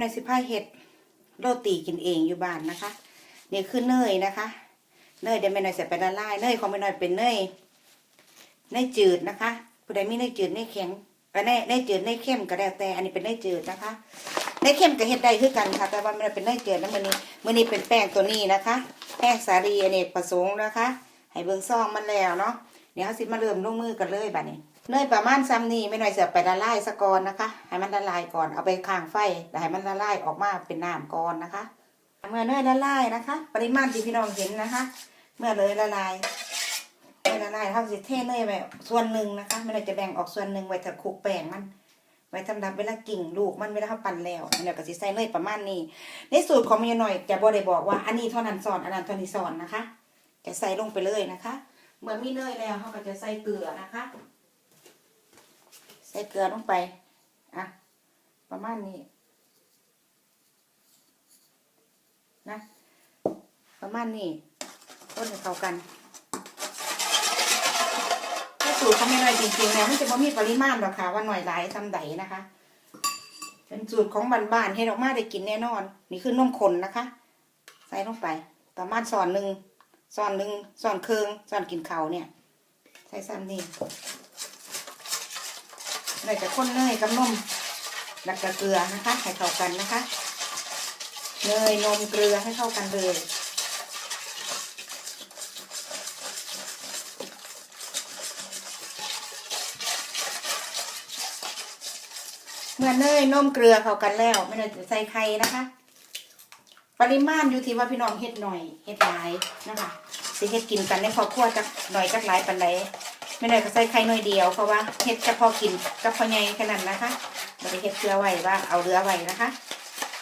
ในสิพาเห็ดโรตีกินเองอยู่บ้านนะคะนี่คือเนยนะคะ เนยเดี๋ยวแม่น้อยใส่ไปละลายเนยของแม่น้อยเป็นเนยเนยจืดนะคะผู้ใดมีเนยจืดเนยแข็งก็เนยเนยจืดเนยเข้มก็แล้วแต่อันนี้เป็นเนยจืดนะคะเนยเข้มกับเห็ดได้คือกันค่ะ แต่ว่ามันเป็นเนยจืดแล้วมือนี้มือนี้เป็นแป้งตัวนี้นะคะ แป้งสาลีอเนกประสงค์นะคะ ให้เบิ่งซองมันแล้วเนาะเดี๋ยวเราสิมาเริ่มลงมือกันเลยบัดนี้ เนยประมาณซ้ำนี้ไม่หน้อยเสียไปละลายสะก่อนนะคะ ให้มันละลายก่อนเอาไปข้างไฟแล้วให้มันละลายออกมาเป็นน้ำก่อนนะคะ เมื่อเนยละลายนะคะ ปริมาณที่พี่น้องเห็นนะคะ เมื่อเลยละลายเนยละลายเท่าสิเทเนยไปส่วนหนึ่งนะคะไม่ได้จะแบ่งออกส่วนหนึ่งไว้ถ้าคลุกแป้งมันไว้สำหรับเวลากิ่งลูกมันเวลาเขาปั่นแล้วอันนี้ก็สิใส่เนยประมาณนี้ ในสูตรของมีหน่อยจะบ่ได้บอกว่าอันนี้เท่านั้นสอนอันนั้นเท่านี้สอนนะคะ จะใส่ลงไปเลยนะคะ เมื่อมีเนยแล้วเขาก็จะใส่เกลือนะคะ ส่เกลือลงไป อะ ประมาณนี้ นะ ประมาณนี้คนเข้ากัน ถ้าสูตรเขาไม่น้อยจริงๆแล้วมันจะไม่มีปริมาณหรอกค่ะ ว่าหน่อยหลายทำใดนะคะ เป็นสูตรของบ้านๆให้เรามาได้กินแน่นอน นี่คือนมข้นนะคะ ใส่ลงไป ประมาณส่อนหนึ่งส่อนหนึ่งส่อนเคืองส่อนกินเขาเนี่ย ใส่ซ้ำนี่ เนยจะข้นเนยกับนมแล้วก็เกลือนะคะให้เข้ากันนะคะเนยนมเกลือให้เข้ากันเลยเมื่อเนยนมเกลือเข้ากันแล้วไม่ได้ใส่ไข่นะคะ ปริมาณอยู่ที่ว่าพี่น้องเฮ็ดหน่อยเฮ็ดหลายนะคะสิเฮ็ดกินกันในครอบครัวจักหน่อยจักหลายปันใด ไม่ได้ก็ใส่ไข่หน่อยเดียวเพราะว่าเฮ็ดจะพอกินกับพอใหญ่แค่นั้นะคะไม่ได้เฮ็ดเกลือไว้ว่าเอาเรือไว้นะคะ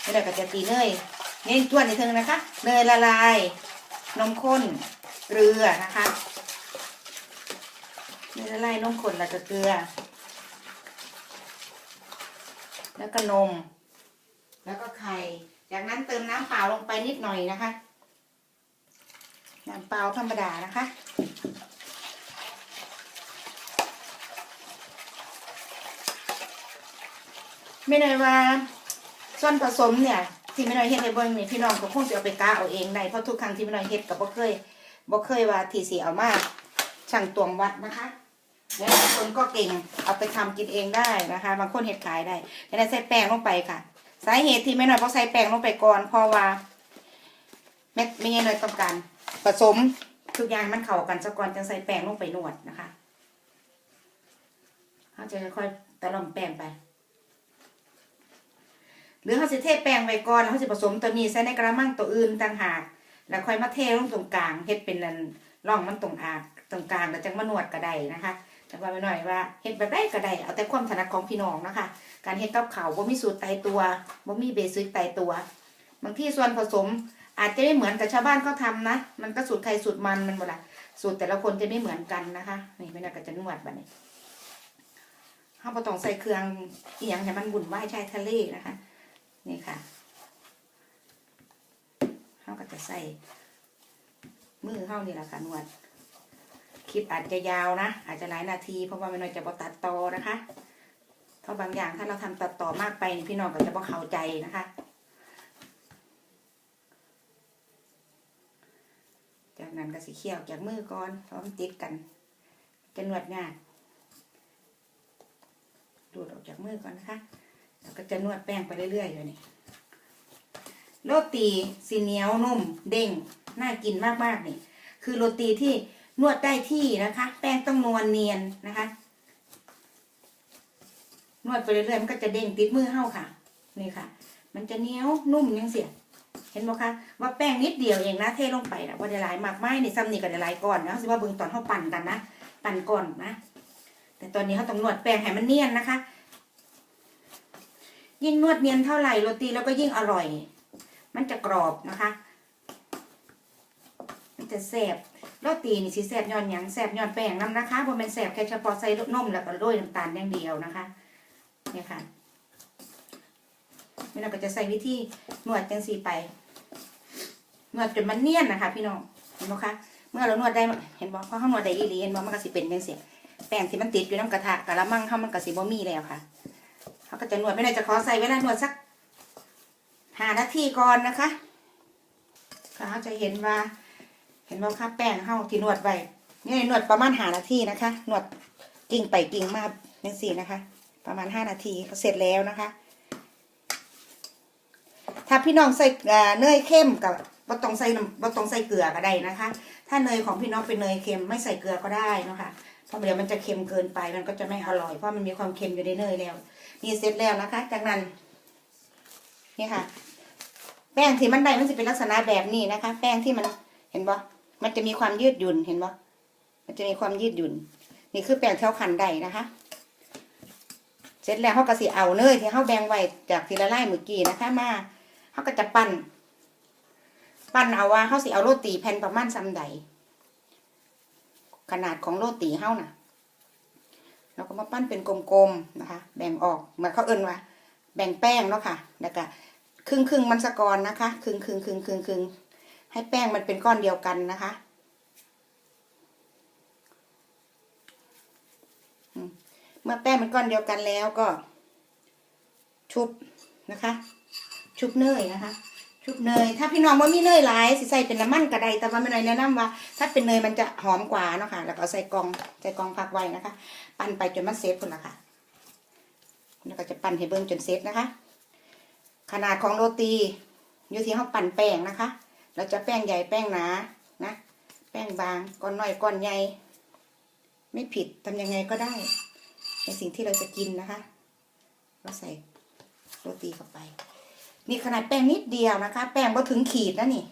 ไม่ได้ก็จะตีเนยเน้นตัวนิดนึงนะคะเนยละลายนมข้นเกลือนะคะเนยละลายนมข้นแล้วก็เกลือ แล้วก็นม แล้วก็ไข่จากนั้นเติมน้ำเปล่าลงไปนิดหน่อยนะคะน้ำเปล่าธรรมดานะคะ ไม่ได้ว่า ส่วนผสมเนี่ย ที่ไม่น้อยเฮ็ดให้เบิ่งนี่พี่น้องก็คงจะเอาไปกาเอาเองได้เพราะทุกครั้งที่ไม่น้อยเฮ็ดก็บ่เคยบ่เคยว่าที่สิเอามาช่างตวงวัดนะคะแล้วบางคนก็เก่งเอาไปทำกินเองได้นะคะ บางคนเฮ็ดขายได้จะได้ใส่แป้งลงไปค่ะ สาเหตุที่ไม่น้อยเพราะใส่แป้งลงไปก่อนเพราะว่าแม่ไม่น้อยต้องการผสมทุกอย่างมันเข้ากันซะก่อนจึงใส่แป้งลงไปนวดนะคะเขาจะค่อยๆตะล่อมแป้งไป หรือเขาสิเทแป้งไว้ก่อนแล้วเขาสิผสมตัวนี้ใส่ในกระมังตัวอื่นต่างหาก แล้วค่อยมาเทลงตรงกลางเฮ็ดเป็นนันร่องมันตรงอากตรงกลางแล้วจังมานวดก็ได้นะคะ แต่ว่าไม่หน่อยว่าเฮ็ดแบบได้ก็ได้เอาแต่ความถนัดของพี่น้องนะคะ การเฮ็ดกับเขาวบ่มีสูตรตายตัวบ่มีเบสิกตายตัว บางที่ส่วนผสมอาจจะไม่เหมือนกับชาวบ้านเขาทำนะ มันก็สูตรใครสูตรมันมันหมดละสูตรแต่ละคนจะไม่เหมือนกันนะคะ นี่ไม่น่าก็จะนวดแบบนี้เขาบ่ต้องใส่เครื่องอีหยังให้มันบุ่นวายชายทะเลนะคะ นี่ค่ะเขาก็จะใส่มือเข้านี่แหละค่ะนวด คลิปอาจจะยาวนะ อาจจะหลายนาที เพราะว่าไม่น้อยจะบอตัดต่อนะคะ เพราะบางอย่างถ้าเราทำตัดต่อมากไปพี่น้องก็จะบ่เข้าใจนะคะ จากนั้นก็สิเขียวจากมือก่อนพราะมันติดกัน จะนวดง่ายดูดออกจากมือก่อนนะคะ แล้วก็จะนวดแป้งไปเรื่อยๆอยู่นี่โรตีสีเหนียวนุ่มเด้งน่ากินมากๆนี่ คือโรตีที่นวดได้ที่นะคะ แป้งต้องนวลเนียนนะคะ นวดไปเรื่อยๆมันก็จะเด้งติดมือเฮาค่ะ นี่ค่ะ มันจะเหนียวนุ่มยังเสียเห็นไหมคะว่าแป้งนิดเดียวเองนะเทลงไปนะว่าได้หลายมากไม้ในซ้ำนี่ก็ได้หลายก้อนนะสิว่าเบิ่งตอนเขาปั่นกันนะปั่นก่อนนะแต่ตอนนี้เขาต้องนวดแป้งให้มันเนียนนะคะ ยิ่งนวดเนียนเท่าไหร่โรตีแล้วก็ยิ่งอร่อย มันจะกรอบนะคะ มันจะแซ่บโรตีนี่สิแซบยอนหยังแซบยอนแป้งน้ำนะคะบ่แม่นแซบแค่เฉพาะใส่นมแล้วก็โรยน้ำตาลอย่างเดียวนะคะเนี่ยค่ะนี่เราก็จะใส่วิธีนวดจังสีไปนวดจนมันเนียนนะคะ พี่น้องเห็นไหมคะเมื่อเรานวดได้เห็นบ่เพราะเขานวดได้อีหลีเห็นบ่มันก็สิเป็นจังซี่แป้งที่มันติดอยู่น้ำกระทะกะละมังเขามันก็สิบ่มีแล้วค่ะ เขาก็จะนวดไม่ได้จะขอใส่เวลานวดสักหานาทีก่อนนะคะเขาจะเห็นว่า เห็นว่าค่ะแป้งเฮาที่นวดไว้นี่นวดประมาณหานาทีนะคะ นวดกิ่งไปกิ่งมาจังสี่นะคะ ประมาณห้านาทีก็เสร็จแล้วนะคะ ถ้าพี่น้องใส่เนยเข้มกับบ่ต้องใส่บ่ต้องใส่เกลือก็ได้นะคะ ถ้าเนยของพี่น้องเป็นเนยเค็มไม่ใส่เกลือก็ได้นะคะเพราะเดี๋ยวมันจะเค็มเกินไปมันก็จะไม่อร่อยเพราะมันมีความเค็มอยู่ในเนยแล้ว นี่เสร็จแล้วนะคะ จากนั้น นี่ค่ะ แป้งที่มันได้มันจะเป็นลักษณะแบบนี้นะคะ แป้งที่มันเห็นบ่มันจะมีความยืดหยุ่นเห็นบ่มันจะมีความยืดหยุ่น นี่คือแป้งเท่าขันได้นะคะ เสร็จแล้วเขาก็สิเอาเนยที่เขาแบ่งไว้จากทีละไล่เมื่อกี้นะคะมาเขาก็จะปั้น ปั้นเอาว่าเขาสิเอาโรตีแผ่นประมาณซ้ำใดขนาดของโรตีเฮาน่ะ แล้วก็มาปั้นเป็นกลมๆนะคะ แบ่งออกเหมือนเขาเอิ้นว่า แบ่งแป้งเนาะค่ะแล้วก็ครึ่งครึ่งๆมันสะกอนนะคะ ครึ่งครึ่งครึ่งครึ่งครึ่งให้แป้งมันเป็นก้อนเดียวกันนะคะเมื่อแป้งเป็นก้อนเดียวกันแล้วก็ชุบนะคะ ชุบเนยนะคะ ชุบเนย ถ้าพี่น้องว่ามีเนยหลายสิใส่เป็นน้ำมันกระไดแต่ว่าไม่น้อยแนะนำว่า ถ้าเป็นเนยมันจะหอมกว่าเนาะค่ะ แล้วก็เอาใส่กองใส่กองพักไว้นะคะ ปั้นไปจนมันเซตคนละค่ะ แล้วก็จะปั้นให้เบิ้งจนเซตนะคะ ขนาดของโรตีอยู่ที่เขาปั่นแป้งนะคะ เราจะแป้งใหญ่แป้งหนา นะ แป้งบางก้อนน้อยก้อนใหญ่ ไม่ผิดทำยังไงก็ได้ ในสิ่งที่เราจะกินนะคะ เราใส่โรตีเข้าไป นี่ขนาดแป้งนิดเดียวนะคะ แป้งพอถึงขีดนะนี่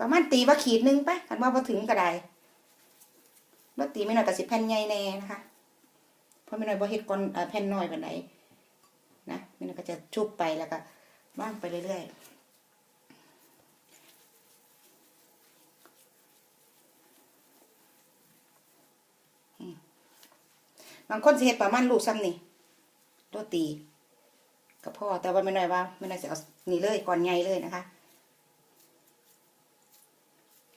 ประมาณตีว่าขีดนึงไปคันว่าพอถึงก็ได้โรตีไม่น้อยกว่าสิบแผ่นใหญ่แน่นะคะเพราะไม่น้อยบ่เฮ็ดก้อนแผ่นน้อยปานใดนนะมันก็จะชุบไปแล้วก็ว่างไปเรื่อยๆบางคนสิเฮ็ดประมาณลูกซ้ำนี่โรตี ก็พอแต่ว่าไม่น้อยว่าไม่น้อยจะเอานี่เลยก่อนใหญ่เลยนะคะ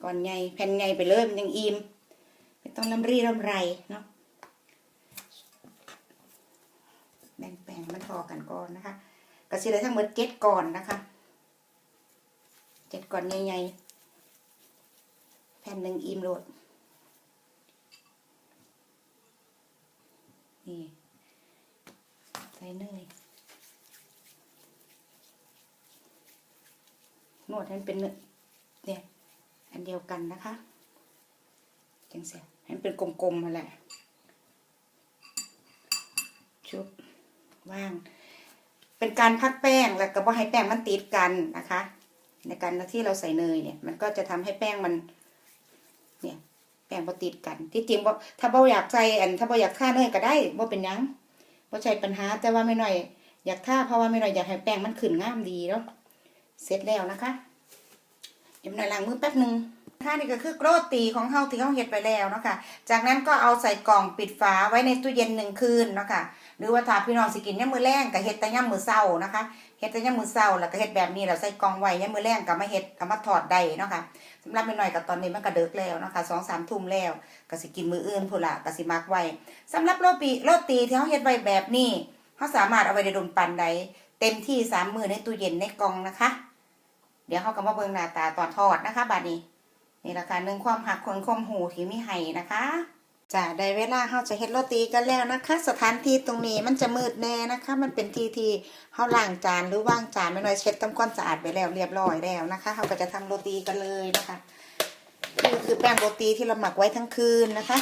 ก่อนใหญ่แผ่นใหญ่ไปเลยมันยังอิ่มไม่ต้องลำรีลำไรเนาะแบ่งแป้งมันพอกันก่อนนะคะกระสิได้ทั้งหมดเจ็ดก่อนนะคะเจ็ดก่อนใหญ่ๆแผ่นหนึ่งอิ่มโหลดนี่ใส่เนย นวดให้มันเป็นเนื้อเนี่ยอันเดียวกันนะคะจังเสียให้มันเป็นกลมๆมาแหละชุบว่าง เป็นการพักแป้งแล้วก็บ่ให้แป้งมันติดกันนะคะ ในการที่เราใส่เนยเนี่ย มันก็จะทำให้แป้งมัน เนี่ย แป้งบ่ติดกัน ที่จริงบ่ถ้าบ่อยากใส่อัน ถ้าบ่อยากท่าเนยก็ได้บ่เป็นยังบ่ใช่ปัญหาแต่ว่าไม่หน่อย อยากท่าเพราะว่าไม่หน่อยอยากให้แป้งมันขึ้นงามดีเนาะ เสร็จแล้วนะคะเดี๋ยวหน่อยล้างมือแป๊บหนึ่งท่านี่ก็คือโรตีของเฮาที่เฮาเฮ็ดไปแล้วเนาะค่ะ จากนั้นก็เอาใส่กล่องปิดฝาไว้ในตู้เย็นหนึ่งคืนเนาะค่ะ หรือว่าถ้าพี่น้องสิกินยามมื้อแรงก็เฮ็ดแต่ยามมื้อเช้านะคะเฮ็ดแต่ยามมื้อเช้าแล้วก็เฮ็ดแบบนี้แล้วใส่กล่องไว้ยามมื้อแรงก็มาเฮ็ดก็มาถอดได้เนาะค่ะสำหรับแม่น้อยก็ตอนนี้มันก็ดึกแล้วเนาะค่ะ2-3ทุ่มแล้วก็สิกินมืออื่นพุ่นล่ะก็สิมักไว้สำหรับโรตีโรตีที่เฮาเฮ็ดไว้แบบนี้เฮาสามารถเอาไว้ได้โดนปานใดเต็มที่3มื้อในตู้เย็นในกล่องนะคะ เดี๋ยวเฮาก็มาเบิ่งหน้าตาตอนทอดนะคะบัดนี้นี่ละค่ะหนึ่งความหักคนคมหูที่มีให้นะคะจะได้เวลาเราจะเฮ็ดโรตีกันแล้วนะคะ สถานที่ตรงนี้มันจะมืดแน่นะคะ มันเป็นที่ที่เราล้างจานหรือว่างจานไม่น้อยเช็ดทำความสะอาดไปแล้วเรียบร้อยแล้วนะคะเราก็จะทำโรตีกันเลยนะคะนี่คือแป้งโรตีที่เราหมักไว้ทั้งคืนนะคะ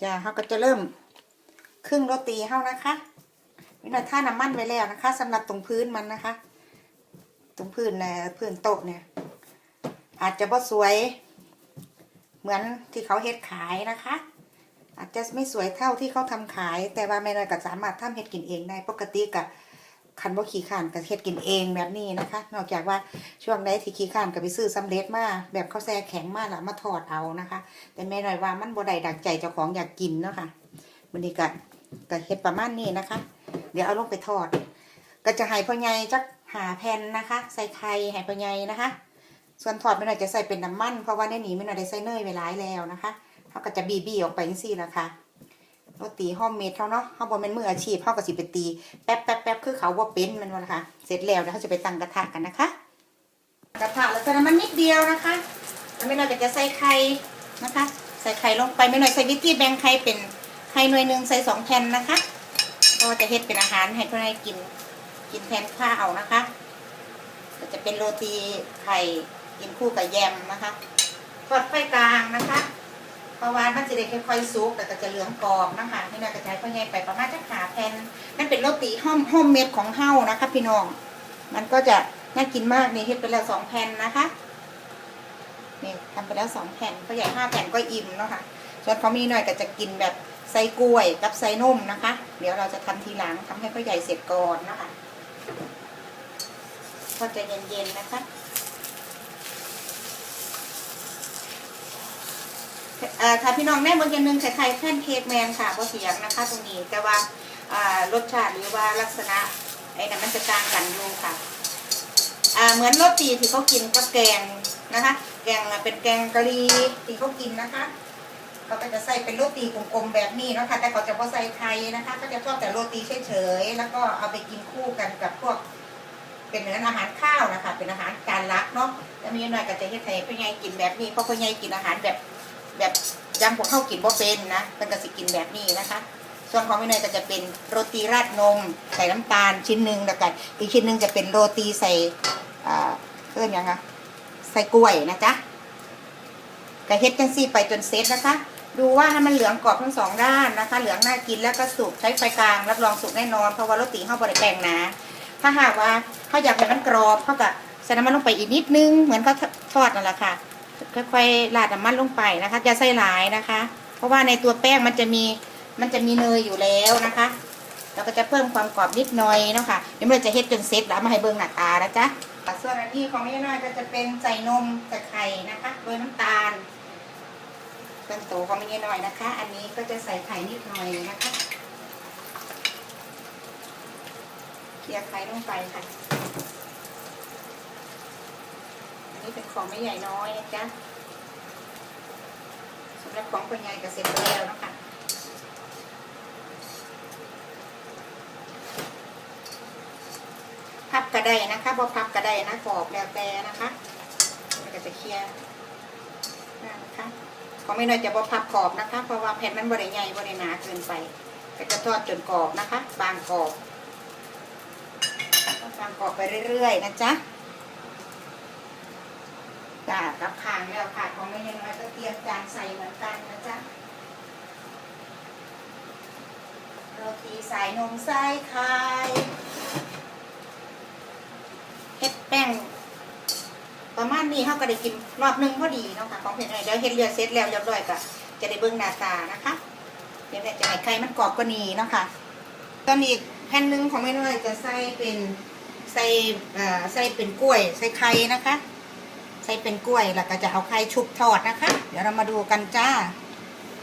จะเราก็จะเริ่มครึ่งโรตีเฮานะคะ ไม่น้อยท่าน้ำมันไว้แล้วนะคะสำหรับตรงพื้นมันนะคะ ตรงพื้นนะพื้นโต๊ะเนี่ย อาจจะบ่สวย เหมือนที่เขาเฮ็ดขายนะคะ อาจจะไม่สวยเท่าที่เขาทำขาย แต่ว่าไม่น้อยก็สามารถทำเฮ็ดกินเองได้ปกติกับคันบ่ขี้ข้านก็เฮ็ดกินเองแบบนี้นะคะ นอกจากว่าช่วงใดที่ขี้ข้านก็ไปซื้อสำเร็จมาแบบเขาแช่แข็งมาแล้วมาทอดเอานะคะ แต่แม่น้อยว่ามันบ่ได้ดังใจเจ้าของอยากกินเนาะค่ะวันนี้ก็ก็เฮ็ดประมาณนี้นะคะ ดี๋ยวเอาลงไปทอด ก็จะให้พ่อใหญ่จักหาแผ่นนะคะ ใส่ไข่ให้พ่อใหญ่นะคะ ส่วนทอดไม่น่อยจะใส่เป็นน้ำมัน เพราะว่าในนี้ไม่น่อยได้ใส่เนยไปหลายแล้วนะคะเขาก็จะบีบีออกไปจังซี่ละค่ะโรตีห้อมเมดเขาเนาะเขาบอกเป็นมืออาชีพเขาก็สิไปตีแป๊บแป๊บแป๊บคือเขาว่าเป็นมันวะคะเสร็จแล้วเดี๋ยวเขาจะไปตั้งกระทะกันนะคะ กระทะแล้วก็น้ำมันนิดเดียวนะคะแล้วไม่น้อยก็จะใส่ไข่นะคะ ใส่ไข่ลงไปไม่น้อยใส่วิธีแบ่งไข่เป็นไข่หน่วยหนึ่งใส่สองแผ่นนะคะ เพราะว่าจะเฮ็ดเป็นอาหารให้เพื่อนให้กิน กินแทนข้าวนะคะก็จะเป็นโรตีไข่กินคู่กับแยมนะคะทอดไฟกลางนะคะเพราะว่ามันจะได้ค่อยๆซุกแต่ก็จะเหลืองกรอบนะคะนี่น่ากระจายพ่อใหญ่ไปประมาณจะขาแผ่นนั่นเป็นโรตีห้อมห้อมเม็ดของเฮ้านะคะ พี่น้อง มันก็จะน่ากินมากนี่เฮ็ดไปแล้วสองแผ่นนะคะนี่ทำไปแล้วสองแผ่นพ่อใหญ่ห้าแผ่นก็อิ่มเนาะค่ะส่วนเขามีหน่อยก็จะกินแบบใส่กล้วยกับใส่นมนะคะ เดี๋ยวเราจะทำทีหลังทำให้พ่อใหญ่เสร็จก่อนนะคะก็จะเย็นๆนะคะเอ่อถ้าพี่น้องแน่บางอย่างหนึ่งคล้ายๆแผ่นเค้กแมนค่ะเพราะเสียงนะคะ ตรงนี้แต่ว่ารสชาติหรือว่าลักษณะไอ้นั่นมันจะต่างกันอยู่ค่ะเหมือนโรตีที่เขากินกับแกงนะคะ แกงเป็นแกงกะหรี่ที่เขากินนะคะ เขาก็จะใส่เป็นโรตีกลมๆแบบนี้เนาะค่ะแต่เขาจะไม่ใส่ไข่นะคะก็จะชอบแต่โรตีเฉยๆแล้วก็เอาไปกินคู่กันกับพวก เป็นเนื้ออาหารข้าวนะคะ เป็นอาหารจานลักเนาะแล้วมีหน่อยก็จะเฮ็ดให้พ่อใหญ่กินแบบนี้เพราะพ่อใหญ่กินอาหารแบบแบบยำพวกข้าวกินบ่เป็นนะเป็นกสิกินแบบนี้นะคะ ส่วนของพี่เนยก็จะเป็นโรตีราดนมใส่น้ำตาลชิ้นหนึ่งแล้วกันอีกชิ้นหนึ่งจะเป็นโรตีใส่อ่าเพื่อนยังคะใส่กล้วยนะจ๊ะกระเฮ็ดจังซี่ไปจนเซตนะคะ ดูว่าให้มันเหลืองกรอบทั้งสองด้านนะคะ เหลืองน่ากินแล้วก็สุกใช้ไฟกลางรับรองสุกแน่นอนเพราะว่าโรตีข้าวบริแกงนะ ถ้าหากว่าเขาอยากให้มันกรอบเขาก็ใส่น้ำมันลงไปอีกนิดนึงเหมือนเขาทอดนั่นแหละค่ะค่อยๆราดน้ำมันลงไปนะคะอย่าใส่หลายนะคะ เพราะว่าในตัวแป้งมันจะมีมันจะมีเนยอยู่แล้วนะคะเราก็จะเพิ่มความกรอบนิดหน่อยนะคะเดี๋ยวเราจะเฮ็ดจนเสร็จแล้วมาให้เบิ่งหน้าตานะจ๊ะส่วนอันนี้ของแม่น้อยก็จะเป็นใส่นมใส่ไข่นะคะโดยน้ำตาล เป็นโตของแม่หน้อยนะคะ อันนี้ก็จะใส่ไข่นิดหน่อยนะคะเคี่ยไข่ลงไปค่ะ อันนี้เป็นของไม่ใหญ่น้อยนะจ๊ะสำหรับของคนใหญ่ก็เสร็จไปแล้วนะคะพับกระไดนะคะพอพับกระไดนะกรอบแล้วแต่นะคะก็จะเคลียร์นะคะ ของไม่น้อยจะบอพับกรอบนะคะ เพราะว่าแผ่นมันบริใหญ่บริหนาเกินไปก็จะทอดจนกรอบนะคะ บางกรอบบางกรอบไปเรื่อยๆนะจ๊ะจ้ากับขางแล้วค่ะของไม่ยังไงก็เตรียมจานใส่เหมือนกันนะจ๊ะโรตีสายนมไส้ไข่เฮ็ดแป้ง ประมาณนี้เขาก็ได้กินรอบหนึงพอดีเนาะค่ะของเพื่อนเดี๋ยวเฮ็ดเรียบเสร็จแล้วเรียบร้อยก็จะได้เบิ่งหน้าตานะคะเดี๋ยวแม่จะให้ไข่มันกรอบกว่านี้เนาะค่ะตอนนี้แผ่นหนึ่งของแม่น้อยจะใส่เป็นใส่ใส่เป็นกล้วย ใส่ไข่นะคะ ใส่เป็นกล้วยแล้วก็จะเอาไข่ชุบทอดนะคะ เดี๋ยวเรามาดูกันจ้า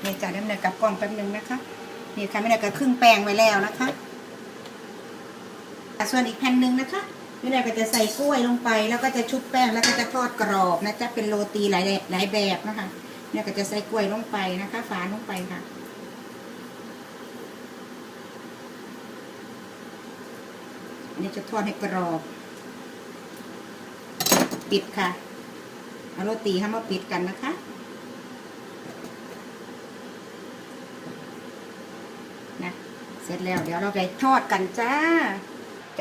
นี่จะเริ่มเลยกับกล้องแป๊บนึงนะคะนี่ค่ะไม่ได้ก็ครึ่งแป้งไว้แล้วนะคะอะส่วนอีกแผ่นหนึ่งนะคะ ไม่ได้ก็จะใส่กล้วยลงไป แล้วก็จะชุบแป้งแล้วก็จะทอดกรอบนะจ๊ะเป็นโรตีหลายหลายแบบนะคะ เนี่ยก็จะใส่กล้วยลงไปนะคะฝานลงไปค่ะอันนี้จะทอดให้กรอบ ปิดค่ะเอาโรตีให้มาปิดกันนะคะนะเสร็จแล้วเดี๋ยวเราไปทอดกันจ้า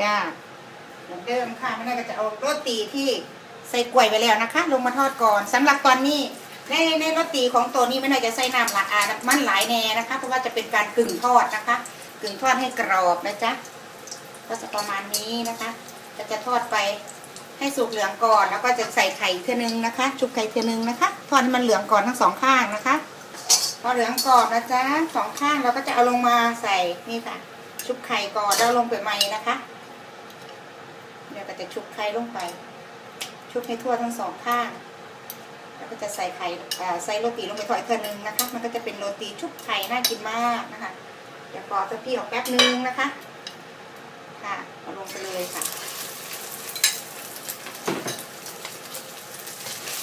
จ้า เหมือนเดิมค่ะไม่ได้ก็จะเอาโรตีที่ใส่กล้วยไปแล้วนะคะ ลงมาทอดก่อนสำหรับตอนนี้ในในโรตีของตัวนี้ไม่ได้จะใส่น้ำละอานมันหลายแน่นะคะ เพราะว่าจะเป็นการกึ่งทอดนะคะ กึ่งทอดให้กรอบนะจ๊ะก็จะประมาณนี้นะคะก็จะทอดไปให้สุกเหลืองก่อน แล้วก็จะใส่ไข่เทีนึงนะคะ ชุบไข่เทีนึงนะคะทอดให้มันเหลืองก่อนทั้งสองข้างนะคะ พอเหลืองกรอบนะจ๊ะสองข้างเราก็จะเอาลงมาใส่นี่ค่ะ ชุบไข่ก่อนแล้วลงไปใหม่นะคะ เดี๋ยวก็จะชุบไข่ลงไป ชุบให้ทั่วทั้งสองข้างแล้วก็จะใส่ไข่ใส่โรตีลงไปถอยเทีนึงนะคะ มันก็จะเป็นโรตีชุบไข่น่ากินมากนะคะ เดี๋ยวกรอสักพี่ออกแป๊บนึงนะคะ ค่ะเอาลงไปเลยค่ะ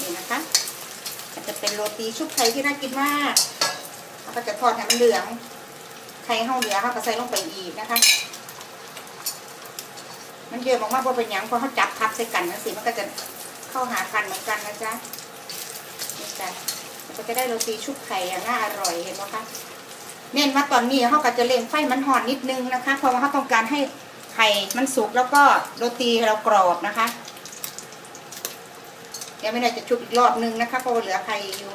นี่นะคะก็จะเป็นโรตีชุบไข่ที่น่ากินมากแล้วก็จะทอดให้มันเหลือง ไข่เฮาเหลือเฮาก็ใส่ลงไปอีกนะคะ มันเยอะมากๆพอเป็นหยังพอเขาจับทับใส่กันนะสิมันก็จะเข้าหากันเหมือนกันนะจ๊ะนี่จ้ะมันก็จะได้โรตีชุบไข่อย่างน่าอร่อยเห็นไหมคะเน้นว่าตอนนี้เขาก็จะเร่งไฟมันห่อนนิดนึงนะคะ เพราะว่าเขาต้องการให้ไข่มันสุกแล้วก็โรตีเรากรอบนะคะ เดี๋ยวไม่น่าจะชุบอีกรอบนึงนะคะเพราะว่าเหลือไข่อยู่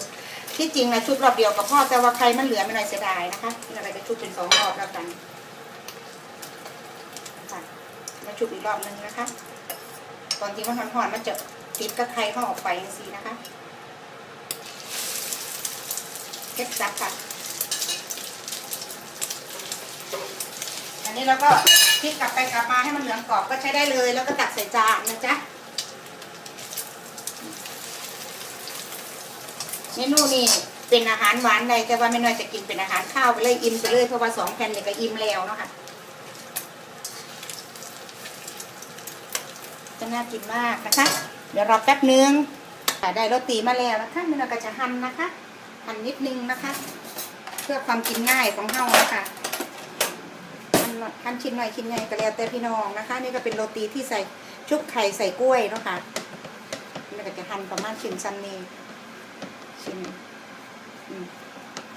ที่จริงนะชุบรอบเดียวกับพ่อแต่ว่าไข่มันเหลือไม่น่าเสียดายนะคะเราไปชุบเป็นสองรอบแล้วกันค่ะมา ชุบอีกรอบนึงนะคะ ตอนที่มันห่อนๆมันจะติดกับไข่เข้าออกไปสินะคะเก็บซับค่ะ อันนี้เราก็พลิกกลับไปกลับมาให้มันเหลืองกรอบก็ใช้ได้เลย แล้วก็ตักใส่จานนะจ๊ะเมนูนี่เป็นอาหารหวานใดแต่ว่าไม่น้อยจะกินเป็นอาหารข้าวไปเลยอิ่มไปเลยเพราะว่าสองแผ่นเนี่ยก็อิ่มแล้วเนาะค่ะจะ น่ากินมากนะคะ เดี๋ยวรอแป๊บนึงค่ะได้โรตีมาแล้วนะคะไม่น้อยก็จะหั่นนะคะ หั่นนิดนึงนะคะ เพื่อความกินง่ายของเฮานะคะหั่นหั่นชิ้นหน่อยชิ้นใหญ่ก็แล้วแต่พี่น้องนะคะ นี่ก็เป็นโรตีที่ใส่ชุบไข่ใส่กล้วยเนาะค่ะนี่ก็จะหั่นประมาณชิ้นซันนี้ชิ้น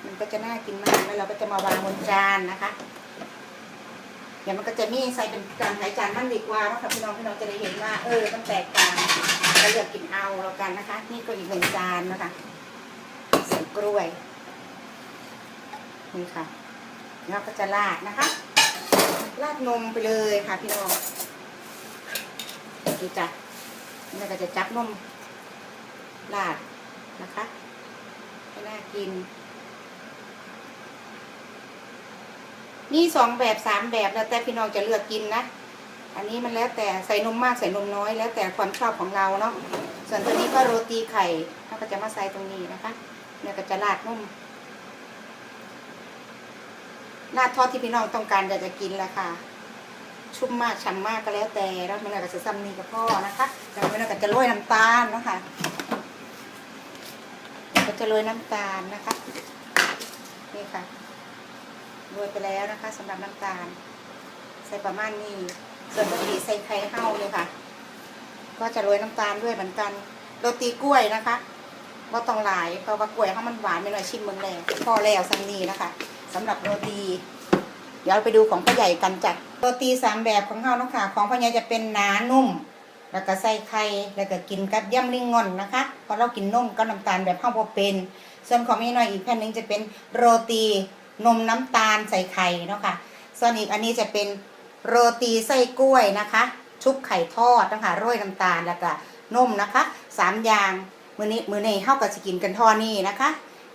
มันก็จะน่ากินมากแล้วเราก็จะมาวางบนจานนะคะ เดี๋ยวมันก็จะมีใส่เป็นจานไหนจานมันดีกว่าเนาะค่ะพี่น้องพี่น้องจะได้เห็นว่า เออมันแตกต่างก็เลือกกินเอาแล้วกันนะคะ นี่ก็อีกหนึ่งจานนะคะใส่กล้วยนี่ค่ะแล้วก็จะราดนะคะราดนมไปเลยค่ะพี่น้องดูจ้ะนี่ก็จะจับนมราดนะคะให้น่ากิน นี่สองแบบสามแบบแล้วแต่พี่น้องจะเลือกกินนะ อันนี้มันแล้วแต่ใส่นมมากใส่นมน้อย แล้วแต่ความชอบของเราเนาะ ส่วนตัวนี้ก็โรตีไข่เราก็จะมาใส่ตรงนี้นะคะเนี่ยก็จะราดนมราดทอดที่พี่น้องต้องการอยากจะกินแหละค่ะ ชุ่มมากฉ่ำมากก็แล้วแต่แล้วมันก็จะซ้ำนี่กับพ่อนะคะแล้วมันก็จะโรยน้ำตาลนะคะก็จะโรยน้ำตาลนะคะ นี่ค่ะ โรยไปแล้วนะคะสำหรับน้ำตาล ใส่ประมาณนี้ ส่วนปกติใส่ไข่เห่าเลยค่ะ ก็จะโรยน้ำตาลด้วยเหมือนกันโรตีกล้วยนะคะว่าต้องหลายเพราะว่ากล้วยเขามันหวานไปหน่อยชิมเมืองแล้วพอแล้วซัมนีนะคะสำหรับโรตี เดี๋ยวไปดูของพ่อใหญ่กันจ้ะโรตีสามแบบของเขานะคะของพ่อใหญ่จะเป็นหนานุ่มแล้วก็ใส่ไข่ แล้วก็กินกับย่ำลิงงอนนะคะ เพราะเรากินนมกับน้ำตาลแบบข้าวโพดเป็น ส่วนของแม่น้อยอีกแผ่นหนึ่งจะเป็นโรตี นมน้ำตาลใส่ไข่เนาะค่ะส่วนอีกอันนี้จะเป็นโรตีไส้กล้วยนะคะ ชุบไข่ทอดนะคะโรยน้ำตาลแล้วก็นมนะคะสามอย่างมือนี้มือนี้เข้ากับสกินกันทอนี่นะคะ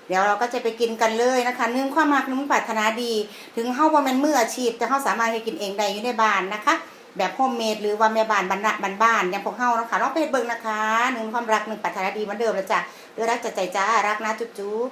เดี๋ยวเราก็จะไปกินกันเลยนะคะเนื่องความมากนุ่งปรารถนาดี ถึงเข้าว่ามันมืออาชีพแต่เข้าสามารถไปกินเองได้อยู่ในบ้านนะคะ แบบโฮมเมดหรือว่าแม่บ้านบ้านบ้านบ้านอย่างพวกเฮาเนาะคะลองไปเบิ่งนะคะหนึ่งความรักหนึ่งปรารถนาดีเหมือนเดิมแล้วจ้ะเดือรักจะใจจ้ารักนะจุ๊บ